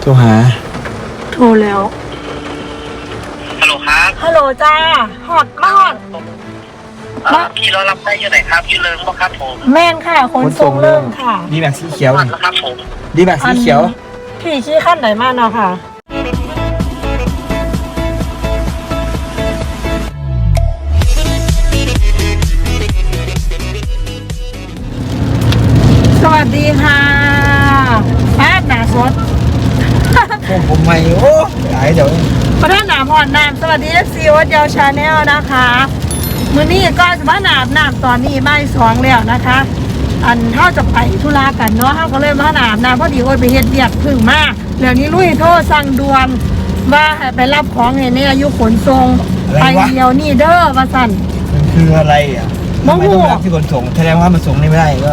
โทรหา โทรแล้ว ฮัลโหลครับฮัลโหลจ้าฮอดมาฮอดเอ่อพี่รอรับได้อยู่ไหนครับพี่เลิงบ่ครับผมแม่นค่ะขนส่งเริ่มค่ะ ดีแม็กสีเขียววันนี่แล้วครับผม ดีแม็กสีเขียวพี่ชี้ขั้นไหนมาเนาะค่ะ สวัสดีค่ะแอดหนาสด พวกผมใหม่โอ้หลายเดี๋ยวประธานหนามพรนามสวัสดีเอฟซีวัดเยาวชาแนลนะคะ มื้อนี้ก็จะมาหนามนามตอนนี้บ่ายสองแล้วนะคะ อันเท่าจะไปธุระกันเนาะเขาก็เลยมาหนามนามพอดีโอนไปเฮ็ดเบียดพึ่งมาเดี๋ยวนี้ลุยโทรสั่งด่วนว่าให้ไปรับของเห็นในอายุขนทรงไปเดียวนี่เด้อว่าสั่นมันคืออะไรอะมะทำไมม่วงต้องไปรับที่ขนส่งแสดงว่ามันส่งนี่ไม่ได้ก็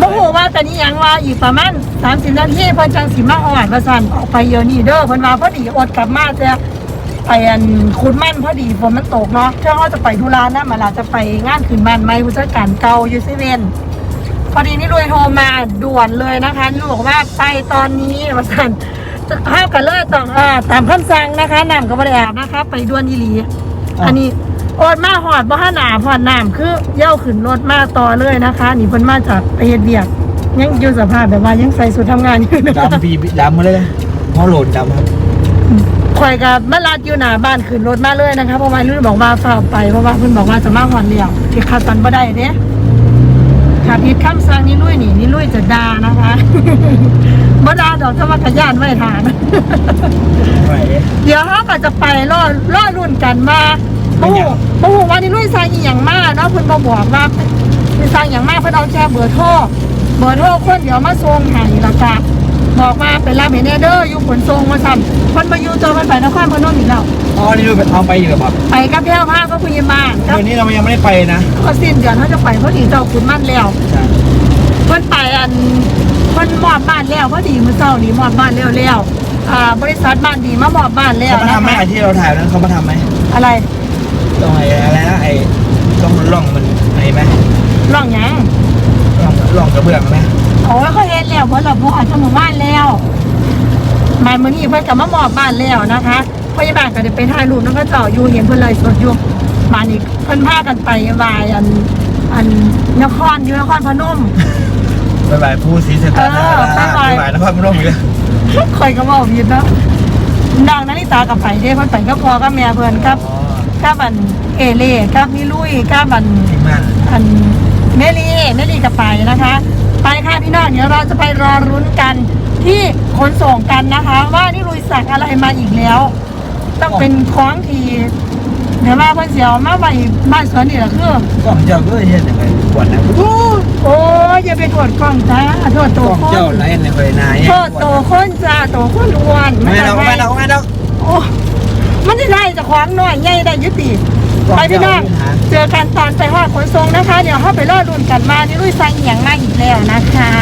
บ่ฮู้ว่าแต่นี้ยังว่าอีกประมาณ30นาทีเพิ่นจังสิมาฮอดว่าสั่นออกไปเดี๋ยวนี้เด้อเพิ่นว่าพอดีอดกลับมาแต่ไปอันคุดมั่นพอดีฝนมันตกเนาะถ้าเขาจะไปธุระนะมาลาจะไปงานขึ้นบ้านใหม่ผู้จัดการเก่าอยู่เซเว่นพอดีนี่รวยโทรมาด่วนเลยนะคะนี่บอกว่าไปตอนนี้ว่าสั่นจะห้ามกันเลยต้องอ่าตามคำสั่งนะคะนำก็บ่ได้อบนะคะ ไปด่วนอีหลี อันนี้ โอดมาหอดบ่หาหนาพอดน้ำคือเย่าขึ้นรถมาต่อเลยนะคะ นี่เพิ่นมาจากไปเฮ็ดเวียกยังอยู่สภาพแบบว่ายังใส่สูททำงานอยู่นะดำปีดำมาเลยเพราะโหลดดำครับข่อยกับมาลาดอยู่หน้าบ้านขึ้นรถมาเลยนะคะเพราะว่านุ่นบอกว่าฝากไปเพราะว่าเพิ่นบอกว่าจะมาหอนเลี้ยวที่ขาดตันบ่ได้เด้ถ้าผิดคำสั่งนี่ลุยนี่นี่ลุยจะด่านะคะบ่ด่าดอกถ้าว่ากระยานไว้ทานไม่ไหวเดี๋ยวเขาก็จะไปล่อล่อรุ่นกันมาไม่ โอ้อยากโหโอ้โหวันนี้ลุยสร้างอีหยังมากเนาะเพิ่นมาบอกว่าเป็นสร้างอย่างมากเพิ่นเอาแค่เบอร์โทรเบอร์โทรคนเดี๋ยวมาส่งให้ละค่ะบอกว่าไปรับเห็นเด้ออยู่ขนส่งมาสั่นเพิ่นมาอยู่ตัวเพิ่นไปนครพนมอีกแล้วอ๋อนี่ดูเอาไปอยู่กับแบบไปกับแพ้วผ้าก็คุยบ้านกับเดี๋ยวนี้เรายังไม่ได้ไปนะก็สิ้นเดือนเขาจะไปเพราะดีเจ้าคุณมั่นแล้วใช่เพิ่นไปอันเพิ่นมอบบ้านแล้วพอดีมื้อเช้านี้มอบบ้านแล้วแล้วอ่าบริษัทบ้านดีมามอบบ้านแล้วเขามานะทำไหมคะไอ้ที่เราถ่ายนั้นเขามาทำไหมอะไร ตรงไอ้อะไรนะไอ้ตรงร่องมันไอ้ไหมร่องหยังร่องร่องกระเบื้องไหมโอ้ยเขาเฮ็ดแล้วเพิ่นละบ่อาจจะหมู่บ้านแล้วมามื้อนี้เพิ่นก็มามอบบ้านแล้วนะคะพยาบาลก็ได้ไปถ่ายรูปนำพระเจ้าอยู่เห็นเพิ่นไลฟ์สดอยู่มานี่เพิ่นพากันไปไหว้อันอันนครอยู่นครพนมบายบายผู้สีเสตานะเออบายบายบายบาย นครพนมอีกแล้วคอยก็บอกผิดเนาะน้องนาริตากับไปเด้เพิ่นไปกับพ่อกับแม่เพิ่นกับ อ๋อ กับอันเอเล่กับนิลุยกับอันทีมงานอันเมลีเมลีกับไปนะคะ ไปค่ะพี่น้องเดี๋ยวเราจะไปรอรุ้นกันที่ขนส่งกันนะคะ ว่านี่ลุยสั่งอะไรมาอีกแล้ว ต้องเป็นของที่เดี๋ยวมาเพิ่นเสียวมาไว้บ้านสวนนี่แหละคือกล้องเจ้าก็เห็นยังไงปวดนะอู้โอ้ยอย่าไปโทษกล้องจ้าโทษกตัวล้องคเจ้านไรในใบนายโทษตัวคนจ้าตัวคนอ้วนไม่เอาด้ไม่เอาไม่เอาโอ้ มันจะได้จะขวางหน่อยใหญ่ได้ยุติไปพี่น้องเจอกันตอนไปหอดขนส่งนะคะ เดี๋ยวเข้าไปรอดุนกันมานี่ลุยสั่งอหย่างมาอีกแล้วนะคะ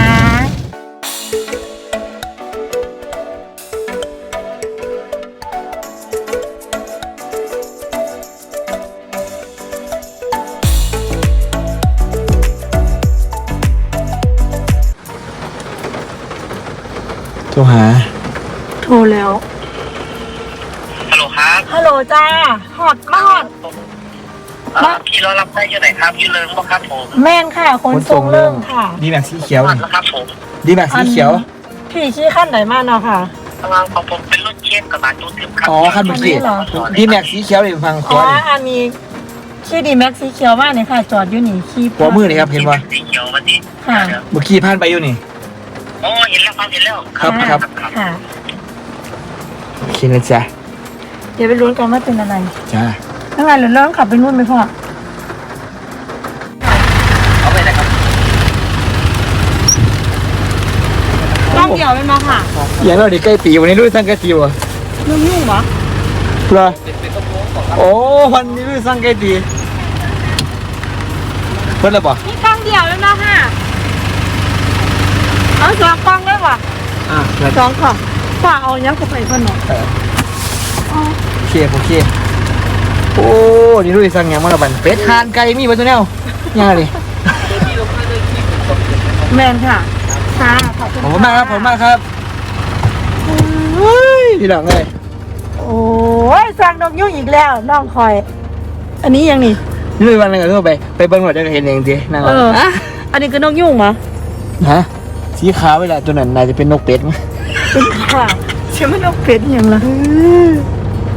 โทรหา โทรแล้ว ฮัลโหลครับ ฮัลโหล จ้าหอดมาหอดเอ่อพี่รอรับได้อยู่ไหนครับพี่เลิงบ่ครับผมแม่นค่ะขนส่งเริ่มค่ะ ดีแม็กสีเขียววันนี่แล้วครับผมดีแม็กสีเขียว พี่ชี้ขั้นไหนมาเนาะค่ะ กำลังของผมเป็นรถเชฟกับบาตูทึบครับอ๋อคันเมื่อกี้อันนี้เหรอ ดีแม็กสีเขียวนี่ฟังขอ๋วอนี่อันนี้ขี้ดีแม็กสีเขียวมากเนี่ยค่ะ จอดอยู่นี่ขี้หัวมือนี่ครับเห็นป่ะสีเขียววันนี้ค่ะ เมื่อกี้ผ่านไปอยู่นี่ โอ้เห็นแล้วครับเห็นแล้วครับครับค่ะ โอเคนะจ๊ะเดี๋ยวไปลุ้นกันว่าเป็นอะไรจ้าถ้าไงเดี๋ยวเริ่มขับไปนู่นไหมพ่อเอาไปไหนครับต้องเดี่ยวเลยเนาะค่ะอย่างเราเด็กใกล้ปีวันนี้รู้สั่งใกล้ปีวะนุ่มยุ่งเหรอเหรอโอ้วันนี้รู้สั่งใกล้ปีเพิ่นแล้วป่ะนี่กล้องเดี่ยวแล้วเนาะค่ะเอาสองกล้องได้ป่ะอะแล้วสองค่ะฝ่าเอายังเข้าไปเพิ่นเนาะโอ เคโอเค โอ้นี่รู้สั่งอย่างมาและบันเป็ดทานไก่มีบ่ตัวแนวยังไงดิแมนค่ะค่ะขอบคุณขอบคุณมากครับขอบคุณมากครับอืมพี่น้องเลยโอ้ยสั่งนกยุ่งอีกแล้วน้องคอย อันนี้ยังนี่นี่เลยวันนึงก็ทั่วไปไปเบิ้งหมดจะเห็นเองสินั่งเอออันนี้คือนกยุ่งเหรอฮะสีขาวเวลาตัวนั้นน่าจะเป็นนกเป็ดมั้งเป็นข่าวเชื่อมันนกเป็ดยังล่ะ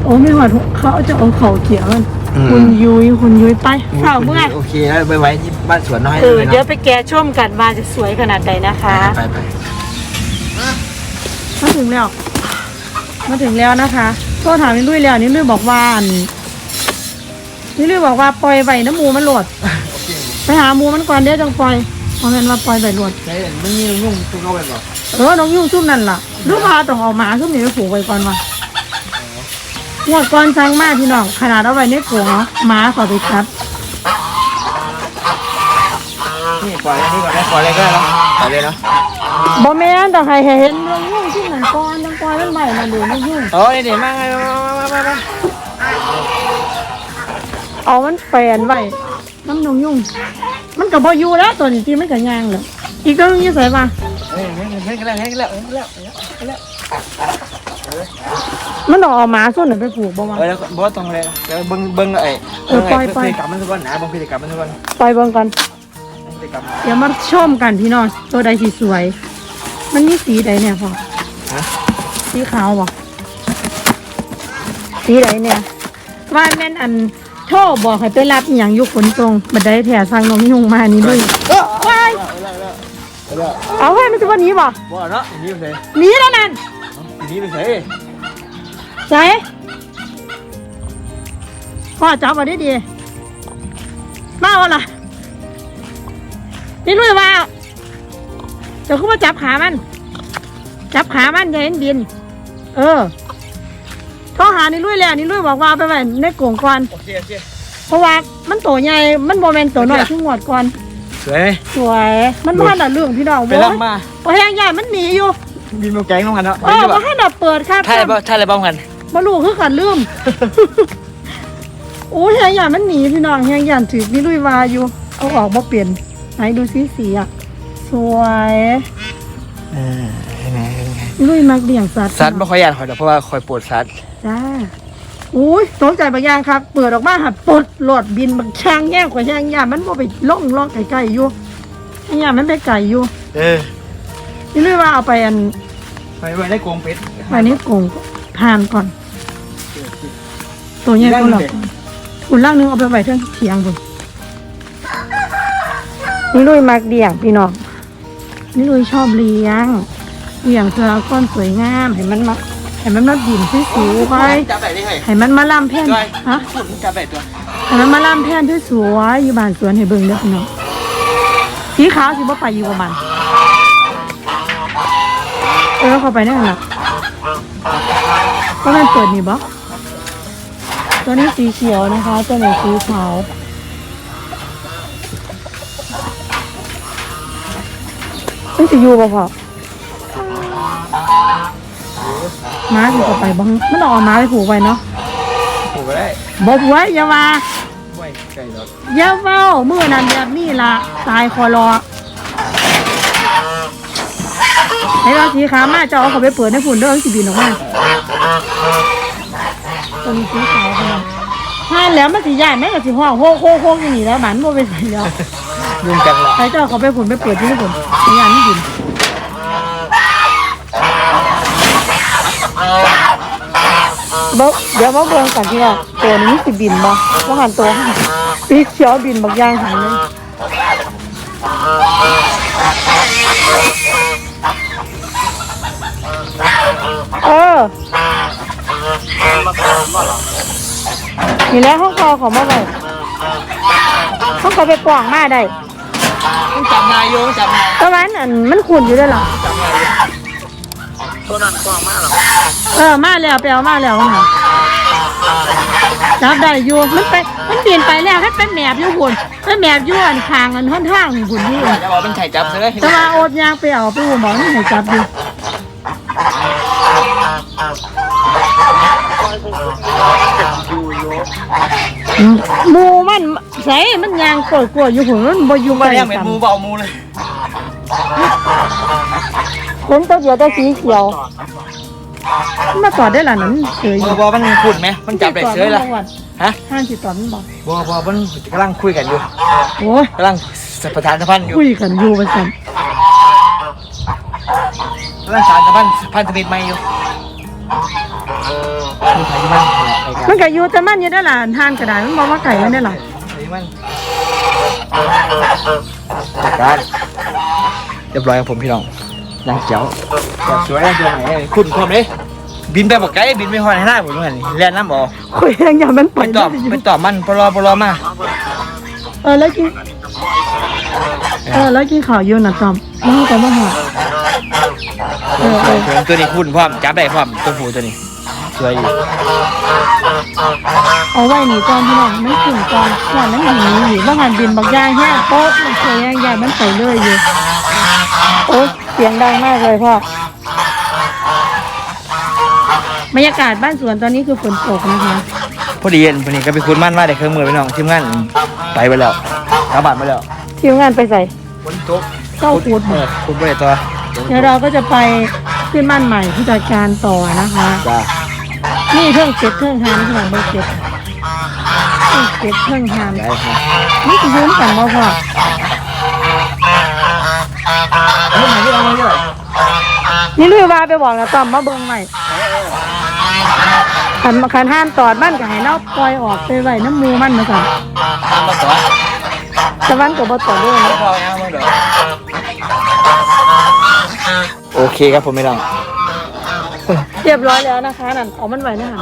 โอ้ไม่หอดเขาจะเอาเขาเขียวมันคุณยุ้ยคุณยุ้ยไปข่าวเมื่อโอเคแล้วไปไว้ที่บ้านสวนน้อยเออเลยเดี๋ยวเนาะไปแกะชมกันว่าจะสวยขนาดใดนะคะไปไปมาถึงแล้ว มาถึงแล้วนะคะโทรถามนี่ลุยแล้วนี่ลุยบอกว่าอันนี่ลุยบอกว่าปล่อยไว้น้ำหมูมันโหลดไปหาหมูมันก่อนเดี๋ยวจังปล่อยเพราะงั้นว่าปล่อยไว้โหลด ใช่มันมีนุ่งตุ้งเข้าไปบ่เออ น้องยุ่งซุ่มนั่นล่ะหรือว่าต้องเอาหมาซุ่มนี้ไปผูกไว้ก่อนวะ งวดก่อนสั่งมาพี่น้องขนาดเอาไว้ในกรงเนาะหมาขอไปจับนี่ปล่อยอันนี้ก่อนนะปล่อยอะไรก็ได้แล้วปล่อยเลยเนาะบ่แม่นต้องให้เห็นน้องยุ่งซุ่มนั่นก่อนจังปล่อยมันใหม่มาดูน้องยุ่งโอ้ยเดี๋ยวมาไงมามามามาเอามันแปลนไว้น้ำน้องยุ่ง มันก็บ่อยู่แล้วตัวนี้ที่มันก็ย่างแล้วอีกตัวนึงอยี่ใส่มาเฮ้ยเฮ้ยเฮ้ยกันแล้วเฮ้ยกันแล้วเฮ้ยกันแล้วเฮ้ยกันแล้ว มันต้องเอาหมาส่วนไหนไปผูกบ่วะ เออแล้วบอสตรงเลยเดี๋ยวเบิ้งเบิ้งไอ้เออปล่อยปล่อย พฤติกรรมมันทุกคนนะเบิ้งพฤติกรรมมันทุกคนปล่อยเบิ่งกันพฤติกรรม เดี๋ยวมาชมกันพี่น้องตัวใดสีสวย มันมีสีใดเนี่ยพ่อฮะ สีขาวบ่สีใดเนี่ย ว่าแม่นอันโทรบอกให้ไปรับอหย่างอยุคขนตรงบัดได้แถสั่งนมยุ่งมานี่ด้วยเออไปเอาแล้วเอาให้มันจะวันนี้บ่บ่เนาะอันนี้ไปใส่หนีแล้วนั่น อันนี้ไปใส่ใส่พ่อจับมาได้ดีมาเอาล่ะนี่ลุยว่าเดี๋ยวคุณมาจับขามัน จับขามันอย่าเห็นดิน เออโทรหานี่ลุยแล้วนี่ลุยบอกว่าเอาไปไว้ในกล่องก่อนโอเคโอเคเพราะว่ามันโตใหญ่ มันโมเมนตัวน้อยทุกงวดก่อน สวย สวย มันบ้านน่ะเรื่องพี่น้องไปรับมาพอแห้งใหญ่มันหนีอยู่ บินมาแก๊งน้องกันเนาะเออว่าให้น่ะเปิดครับถ่ายบ่ถ่ายอะไรบ้างกันมาลูกคือกันลืมโอ้ยแห้งใหญ่มันหนีพี่น้องแห้งใหญ่ถือนี่ลุยวาอยู่เอาออกมาเปลี่ยนไหนดูสีสีอะสวยเออยังไงยังไงนี่ลุยมักเบี่ยงสัตว์สัตว์ไม่ค่อยอยากหอยดอกเพราะว่าคอยปวดสัตว์จ้าอุ้ยตกใจบางอย่างครับ เปิดออกมาหัดปลดโหลดบินบางช่างแย่งกว่าช่างยามันบ่ไปล่องล่องไกลๆอยู่ไอ้ยามันไปไกลอยู่ เออ นี่เลยว่าเอาไปอันไปไว้ได้กรงเป็ดไปนี้กงทานก่อน ตัวใหญ่ก็หลับอุ่นล่างนึงเอาไปไว้เท่งเถียงบุญนี่ลุยมักเดี่ยงพี่น้องนี่ลุยชอบเลี้ยงเลี้ยงเธอเอาก้อนสวยงามให้มันมาให้มันมาดินที่สูงไปจับได้ได้ไงให้มันมาล่ำแผ่นฮะฝุ่นจับได้ตัวให้มันมาล่ำแผ่นที่สวยอยู่บ้านสวนให้เบิ่งเด้อพี่น้องสีขาวสิบ่ไปอยู่ประมาณ เออเข้าไปนั่นล่ะก็มันเปิดนี่บ่ตัวนี้สีเขียวนะคะ ตัวนี้สีขาวมันจะอยู่บ่พอม้าสิเข้าไปบ้างมันเอาม้าไปผูกไว้เนาะผูกก็ได้บอกไว้อย่าว่าไว้ไก่ดอกอย่าเฝ้ามือนั้นแบบนี้ล่ะตายคอรอ ให้เราสีขาวมาจะเอาเขาไปเปิดให้ฝุ่นเด้อสิบินออกมาตัวนี้สีขาวขนาดห่านแล้วมันสีใหญ่แม่งก็สีห้องโค้งโค้งโค้งอย่างนี้แล้วมันโมไปใส่แล้วยุ่งจังละใครจะเอาเขาไปฝุ่นไปเปิดที่ฝุ่นในงานนี่บินบอกเดี๋ยวมาเบิ่งกันที่ว่าตัวนี้สิบินบ่ว่าหันตัวหันสีเขียวบินบักอย่างหันเลย นี่แหล้วห้องคอของมาเลยห้องคอไปกว่างมาได้ต้องจับนายโยจับนายประมาณนั้นมันขุ่นอยู่ด้วยเหรอตัวนั้นกว้างมากหรอเออมาแล้วไปเอามาแล้วค่ะจับได้อยู่มันไปมันเปลี่ยนไปแล้วให้เป็นแหนบอยู่หุ่นเป็นแหนบอยู่อันคางอันท่อนทางหุ่นอยู่จะบอกเป็นไข่จับเลยแต่ว่าโอดยางไปเอาไปหัวหมอนี่ให้จับอยู่ หมูมันใส่มันยางกล้วยๆอยู่หุ่นมันบ่อยู่มาใกล้แล้วเหม็นกันมูเบามูเลยขนตัวเดียวแต่สีเขียวมาตอดได้ล่ะนั้นเฉยอบยู่อบอมันขุดไหมมันจับได้เฉยละฮะห้างสิตอดมันบอกบอบอมันกำลังคุยกันอยู่โอ้ยกำลังประธานสัมพันธ์อยู่คุยกันอยู่ว่าซั่นกำลังสารสัมพันธ์พันธมิตรใหม่อยู่ มีใครที่บ้านรายการมันก็อยู่แต่มันอยู่ได้ล่ะทานกระดาษมันบอกว่าไก่มันได้ล่ะใครที่บ้านรายการเรียบร้อยครับผมพี่น้องยังเจ๋วแบบสวยนะตัวไหนคุณพร้อมเลยบินไปบอกไกลบินไปหอยหน้าผมเหมือนเรียนน้ำบ่คุยยังอย่ามันไปไปตอบไปตอบมันปลอปลอมาเออแล้วกินเออแล้วกินข้าวอยู่น่ะตอมมันก็บ่หอดเออเออตัวนี้คุณพร้อมจับได้พร้อมตัวผู้ตัวนี้ สวยอยู่เอาไว้นี่ก่อนพี่น้องมันขึ้นก่อนก่อนมันหนีอยู่บ่หันบินบักย่างแฮ่โป๊ะมันเคยย่างย่างมันไปเลยอยู่โอ้ยเสียงดังมากเลยพ่อบรรยากาศบ้านสวนตอนนี้คือฝนตกนะคะพอดีเย็นพอดีก็ไปคุณมั่นว่าได้เครื่องมือพี่น้องทีมงานไปไปแล้วกลับบ้านไปแล้วทีมงานไปใส่ฝนตกเข้าคูดเออคุณไปไหนตัวเดี๋ยวเราก็จะไปขึ้นบ้านใหม่ผู้จัดการต่อนะคะจ้า นี่เครื่องเก็บเครื่องหามขนาดเบอร์เก็บเครื่องเก็บเครื่องหามได้ครับนี่คือยืมกันบ่พ่อเฮ้ยไหนที่เราไม่ได้นี่ลุยว่าไปบอกนะตอมมาเบิ่งใหม่ขันขันห้ามตอดมันก็ให้เราปล่อยออกไปไว้น้ำมูมันมาสั่นตามมาต่อตะวันก็บ่ตอดด้วยนะโอเคครับผมไม่ต้อง เรียบร้อยแล้วนะคะนั่นเอามันไว้นะหัน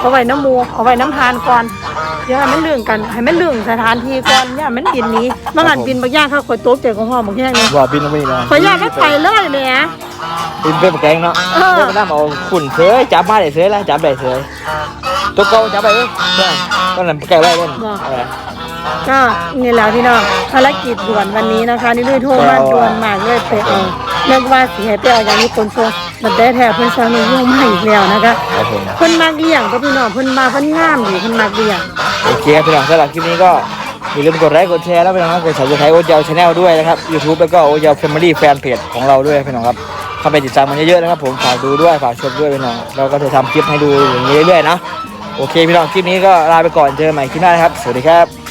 เอาไว้น้ำมูเอาไว้น้ำทานก่อนเดี๋ยวให้มันเรื่องกันให้มันเรื่องสถานที่ก่อนอย่ามันบินหนี้บางอันบินบางอย่างเขาคอยโต๊ะเจอของห้องบางอย่างนี่ว่าบินลงไปนี่นะขอยอยากมันไปเลยแหม่บินไปปากแกงเนาะเออเดี๋ยวมาน้ำเอาขุ่นเสยจับมาได้เสยแล้วจับได้เสยตัวเก่าจับไปเอ้ยเนี่ยตอนนั้นแกไว้เล่นเออก็นี่แหละพี่น้องภารกิจด่วนวันนี้นะคะนี่ด้วยโทรมาด่วนมากเลยไปเอา เรียกว่าสีให้ไปเอาอย่างนี้คนโซมันได้แท้เพิ่นสร้างในยุ่งมาอีกแล้วนะคะครับผมเพิ่นมากเลี้ยงก็พี่น้องเพิ่นมาเพิ่นงามอยู่เพิ่นมากเลี้ยงโอเคครับพี่น้องสำหรับคลิปนี้ก็อย่าลืมกดไลค์กดแชร์แล้วพี่น้องครับกด subscribe โอเจลชาแนลด้วยนะครับ YouTube แล้วก็โอเจลแฟมิลี่แฟนเพจของเราด้วยพี่น้องครับเข้าไปติดตามมันเยอะๆนะครับผมฝากดูด้วยฝากชมด้วยพี่น้องเราก็จะทำคลิปให้ดูอย่างนี้เรื่อยๆนะโอเคพี่น้องคลิปนี้ก็ลาไปก่อนเจอกันใหม่คลิปหน้านะครับ สวัสดีครับ